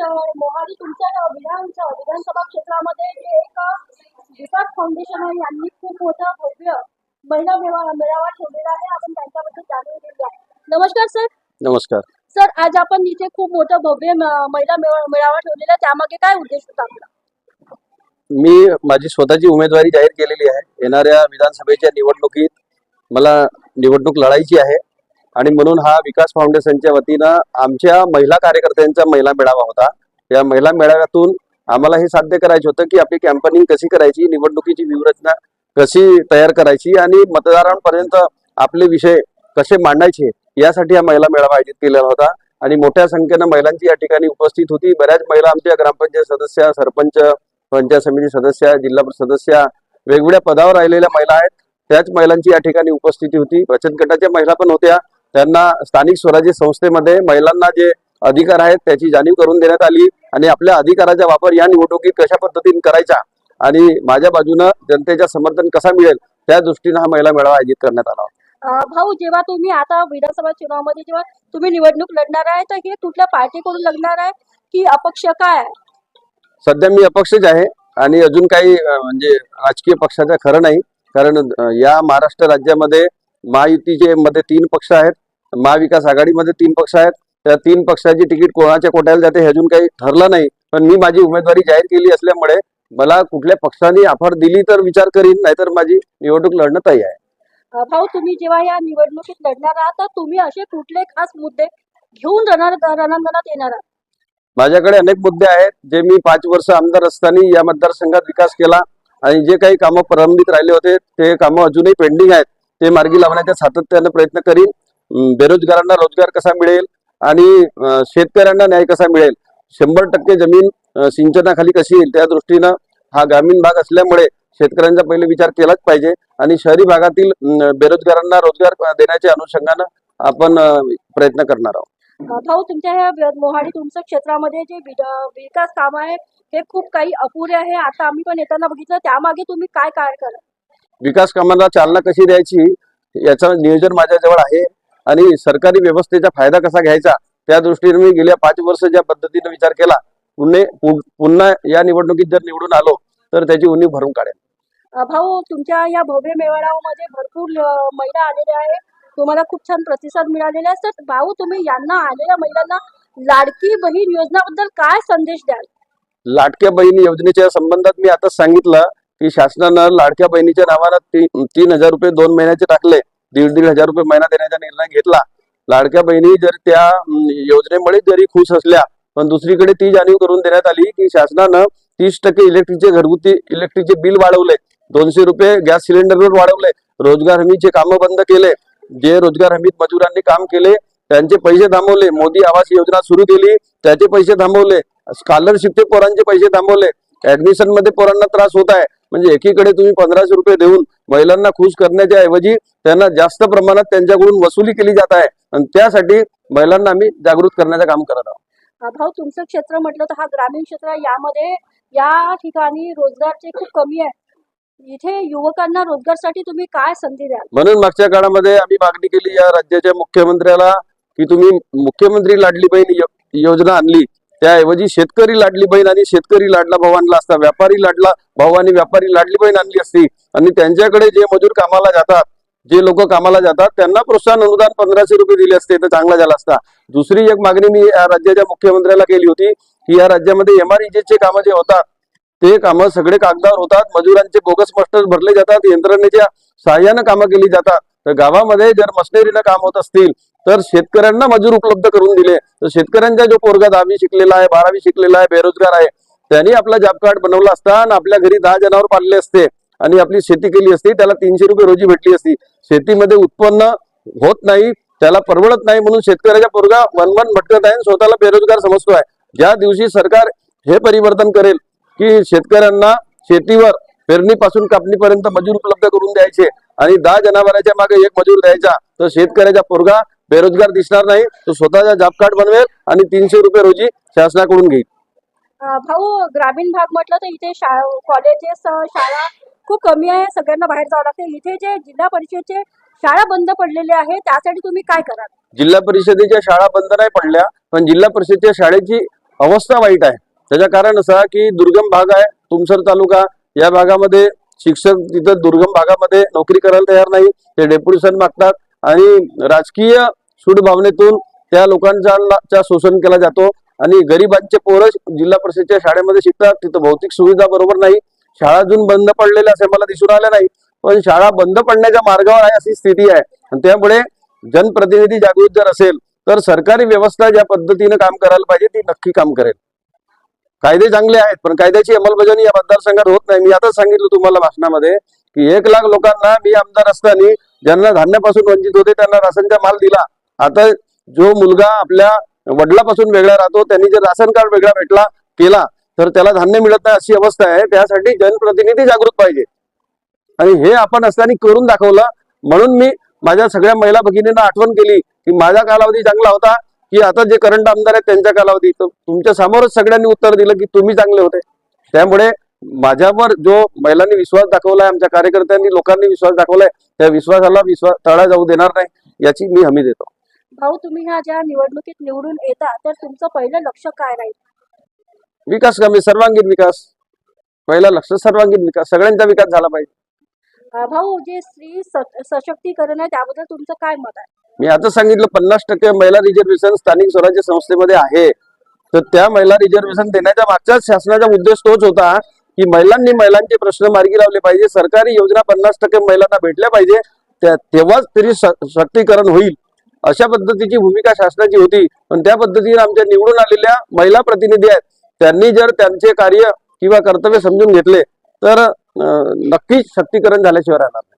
मोहाडी तुमच्या विधान विधानसभा क्षेत्रामध्ये जे एक विकास फाउंडेशन आहे. यांनी खूप मोठा भव्य महिला मेळावा ठेवलेला आहे. आपण त्यांच्याबद्दल जाणून घेऊया. नमस्कार सर नमस्कार. सर आज आपण इथे खूप मोठं भव्य महिला मेळा- मेळावा ठेवलेला त्यामागे काय उद्देश होता आपला? मी माझी स्वतःची उमेदवारी जाहीर केलेली आहे. येणाऱ्या विधानसभेच्या निवडणुकीत मला निवडणूक लढायची आहे. आणि म्हणून हा विकास फाउंडेशनच्या वतीनं आमच्या महिला कार्यकर्त्यांचा महिला मेळावा होता. या महिला मेळाव्यातून आम्हाला हे साध्य करायचं होतं की आपली कॅम्पेनिंग कशी करायची निवडणुकीची व्यूहरचना कशी तयार करायची आणि मतदारांपर्यंत आपले विषय कसे मांडायचे यासाठी हा महिला मेळावा आयोजित केलेला होता. आणि मोठ्या संख्येनं महिलांची या ठिकाणी उपस्थित होती. बऱ्याच महिला आमच्या ग्रामपंचायत सदस्य सरपंच पंचायत समिती सदस्य जिल्हा सदस्य वेगवेगळ्या पदावर राहिलेल्या महिला आहेत. त्याच महिलांची या ठिकाणी उपस्थिती होती. बचत गटाच्या महिला पण होत्या. त्यांना स्थानिक स्वराज्य संस्थेमध्ये महिलांना जे अधिकार आहेत त्याची जाणीव करून देण्यात आली आणि आपल्या अधिकाराचा वापर या निवडणुकीत कशा पद्धतीने करायचा आणि माझ्या बाजूनं जनतेचा समर्थन कसा मिळेल त्या दृष्टीनं हा महिला मेळावा आयोजित करण्यात आला. भाऊ जेव्हा तुम्ही आता विधानसभा चुनावामध्ये जेव्हा तुम्ही निवडणूक लढणार आहे तर हे कुठल्या पार्टीकडून लढणार आहे की अपक्ष काय सध्या मी अपक्षच आहे आणि अजून काही म्हणजे राजकीय पक्षाचं खरं नाही. कारण या महाराष्ट्र राज्यामध्ये महायुतीचे मध्ये तीन पक्ष आहेत महाविकास आघाडीमध्ये तीन पक्ष आहेत. त्या तीन पक्षाची तिकीट कोणाच्या कोट्याला जाते हे अजून काही ठरलं नाही. पण मी माझी उमेदवारी जाहीर केली असल्यामुळे मला कुठल्या पक्षाने ऑफर दिली तर विचार करीन नाहीतर माझी निवडणूक लढणं तयार आहे. भाऊ तुम्ही जेव्हा या निवडणुकीत लढणार आहात तर तुम्ही असे कुठले खास मुद्दे घेऊन रणांगणात येणार आहात? माझ्याकडे अनेक मुद्दे आहेत जे मी पाच वर्ष आमदार असताना या मतदारसंघात विकास केला आणि जे काही कामं प्रलंबित राहिले होते ते कामं अजूनही पेंडिंग आहेत. ते मार्गी लावण्याचा सातत्यानं प्रयत्न करीन. बेरोजगारांना रोजगार कसा मिळेल आणि शेतकऱ्यांना न्याय कसा मिळेल? शंभर टक्के जमीन सिंचनाखाली कशी येईल? त्या दृष्टीनं हा ग्रामीण भाग असल्यामुळे शेतकऱ्यांचा पहिले विचार केलाच पाहिजे आणि शहरी भागातील बेरोजगारांना रोजगार देण्याच्या अनुषंगानं आपण प्रयत्न करणार आहोत. भाऊ तुमच्या ह्या मोहाडी तुमच्या क्षेत्रामध्ये जे विकास काम आहे हे खूप काही अपुरे आहे. आता आम्ही पण येताना बघितलं त्यामागे तुम्ही काय काय करा विकास कामांना चालना कशी द्यायची याचं नियोजन माझ्याजवळ आहे. आणि सरकारी व्यवस्थेचा फायदा कसा घ्यायचा त्या दृष्टीने मी गेल्या पाच वर्ष ज्या पद्धतीने विचार केला पुणे पुन्हा या निवडणुकीत जर निवडून आलो तर त्याची उणीव भरून काढेल भाऊ तुमच्या या भव्य मेळाव्यामध्ये भरपूर महिला आलेल्या आहे तुम्हाला खूप छान प्रतिसाद मिळालेला आहे. तर भाऊ तुम्ही यांना आलेल्या महिलांना लाडकी बहीण योजनाबद्दल काय संदेश द्याल? लाडक्या बहिणी योजनेच्या संबंधात मी आताच सांगितलं की शासनानं लाडक्या बहिणीच्या नावानं तीन तीन हजार रुपये दोन महिन्याचे टाकले. दीड दीड हजार रुपये महिना देण्याचा निर्णय घेतला. लाडक्या बहिणी जर त्या योजनेमुळे जरी खुश असल्या पण दुसरीकडे ती जाणीव करून देण्यात आली की शासनानं तीस टक्के इलेक्ट्रिकचे घरगुती इलेक्ट्रिकचे बिल वाढवले. दोनशे रुपये गॅस सिलेंडरवर वाढवले. रोजगार हमीचे कामं बंद केले. जे रोजगार हमीत मजुरांनी काम केले त्यांचे पैसे थांबवले. मोदी आवास योजना सुरू केली त्याचे पैसे थांबवले. स्कॉलरशिपचे पोरांचे पैसे थांबवले. ऍडमिशनमध्ये पोरांना त्रास होत आहे. म्हणजे एकीकडे तुम्ही पंधराशे रुपये देऊन महिलांना खुश करण्याच्या ऐवजी त्यांना जास्त प्रमाणात त्यांच्याकडून वसुली केली जात आहे. आणि त्यासाठी महिलांना आम्ही जागृत करण्याचं काम करत आहोत. भाऊ तुमचं क्षेत्र म्हटलं तर हा ग्रामीण क्षेत्र. यामध्ये या ठिकाणी रोजगारचे खूप कमी आहे. इथे युवकांना रोजगारसाठी तुम्ही काय संधी द्याल? म्हणून मागच्या काळामध्ये आम्ही मागणी केली या राज्याच्या मुख्यमंत्र्याला की तुम्ही मुख्यमंत्री लाडली बहीण योजना आणली. त्याऐवजी शेतकरी लाडली बहीण आणि शेतकरी लाडला भाऊ आणला असता व्यापारी लाडला भाऊ आणि व्यापारी लाडली बहीण आणली असती. आणि त्यांच्याकडे जे मजूर कामाला जातात जे लोक कामाला जातात त्यांना प्रोत्साहन अनुदान पंधराशे रुपये दिले असते तर चांगला झाला असता. दुसरी एक मागणी मी या राज्याच्या मुख्यमंत्र्याला केली होती की या राज्यामध्ये एमआरईचे कामं जे होतात ते कामं सगळे कागदावर होतात मजुरांचे बोगस मस्टर भरले जातात यंत्रणेच्या सहाय्यानं कामं केली जातात. तर गावामध्ये जर मशिनरीनं काम होत असतील तर शेतकऱ्यांना मजूर उपलब्ध करून दिले. तर शेतकऱ्यांचा जो पोरगा दहावी शिकलेला आहे बारावी शिकलेला आहे बेरोजगार आहे त्यांनी आपला जॉब कार्ड बनवला असता आणि आपल्या घरी दहा जनावर पाळले असते आणि आपली शेती केली असती त्याला तीनशे रुपये रोजी भेटली असती. शेतीमध्ये उत्पन्न होत नाही त्याला परवडत नाही म्हणून शेतकऱ्याचा पोरगा वनवन भटकत आहे आणि स्वतःला बेरोजगार समजतो आहे. ज्या दिवशी सरकार हे परिवर्तन करेल की शेतकऱ्यांना शेतीवर पेरणीपासून कापणीपर्यंत मजूर उपलब्ध करून द्यायचे. आणि दहा जनावरांच्या मागे एक मजूर द्यायचा. तर शेतकऱ्याचा पोरगा बेरोजगार दिसणार नाही. तो स्वतःचा जॉब कार्ड बनवेल आणि तीनशे रुपये रोजी शासनाकडून घेईल. भाऊ ग्रामीण भाग म्हटलं तर इथे शाळा कॉलेजेस शाळा खूप कमी आहे. सगळ्यांना बाहेर जावं लागते. इथे जे जिल्हा परिषदचे शाळा बंद पडलेल्या आहे त्यासाठी तुम्ही काय कराल? जिल्हा परिषदेच्या शाळा बंद नाही पडल्या पण जिल्हा परिषदेच्या शाळेची अवस्था वाईट आहे. त्याच्या कारण असा की दुर्गम भाग आहे तुमसर तालुका या भागामध्ये शिक्षक तिथं दुर्गम भागामध्ये नोकरी करायला तयार नाही ते डेप्युटेशन मागतात आणि राजकीय सूड भावनेतून त्या लोकांचा शोषण केला जातो आणि गरिबांचे पोरं जिल्हा परिषदच्या शाळेमध्ये शिकतात तिथं भौतिक सुविधा बरोबर नाही शाळा अजून बंद पडलेल्या असे मला दिसून आल्या नाही पण शाळा बंद पडण्याच्या मार्गावर आहे अशी स्थिती आहे. आणि त्यामुळे जनप्रतिनिधी जागृत जर असेल तर सरकारी व्यवस्था ज्या पद्धतीने काम करायला पाहिजे ती नक्की काम करेल. कायदे चांगले आहेत पण कायद्याची अंमलबजावणी या मतदारसंघात होत नाही. मी आताच सांगितलं तुम्हाला भाषणामध्ये की एक लाख लोकांना मी आमदार असताना ज्यांना धान्यापासून वंचित होते त्यांना राशनचा माल दिला. आता जो मुलगा आपल्या वडिलापासून वेगळा राहतो त्यांनी जर राशन कार्ड वेगळा भेटला केला तर त्याला धान्य मिळत नाही अशी अवस्था आहे. त्यासाठी जनप्रतिनिधी जागृत पाहिजे. आणि हे आपण असताना करून दाखवलं. म्हणून मी माझ्या सगळ्या महिला भगिनींना आठवण केली की माझा कालावधी चांगला होता. की आता जे करंट आमदार आहेत त्यांच्या कालावधी तुमच्या समोरच सगळ्यांनी उत्तर दिलं की तुम्ही चांगले होते. त्यामुळे माझ्यावर जो महिलांनी विश्वास दाखवलाय आमच्या कार्यकर्त्यांनी लोकांनी विश्वास दाखवलाय त्या विश्वासाला विश्वास तळा जाऊ देणार नाही याची मी हमी देतो. भाऊ तुम्ही ह्या ज्या निवडणुकीत निवडून येता तर तुमचं पहिलं लक्ष काय राहील? विकास कमी सर्वांगीण विकास. पहिला लक्ष सर्वांगीण विकास. सगळ्यांचा विकास झाला पाहिजे. भाऊ जे स्त्री सशक्तीकरण आहे त्याबद्दल तुमचं काय मत आहे? मी आता सांगितलं पन्नास टक्के महिला रिझर्वेशन स्थानिक स्वराज्य संस्थेमध्ये आहे. तर त्या महिला रिझर्वेशन देण्याच्या मागच्याच शासनाचा उद्देश तोच होता की महिलांनी महिलांचे प्रश्न मार्गी लावले पाहिजे. सरकारी योजना पन्नास टक्के महिलांना भेटल्या पाहिजे. त्या तेव्हाच तरी स- शक्तीकरण होईल. अशा पद्धतीची भूमिका शासनाची होती. पण त्या पद्धतीने आमच्या निवडून आलेल्या महिला प्रतिनिधी आहेत. त्यांनी जर त्यांचे कार्य किंवा कर्तव्य समजून घेतले तर नक्कीच शक्तीकरण झाल्याशिवाय राहणार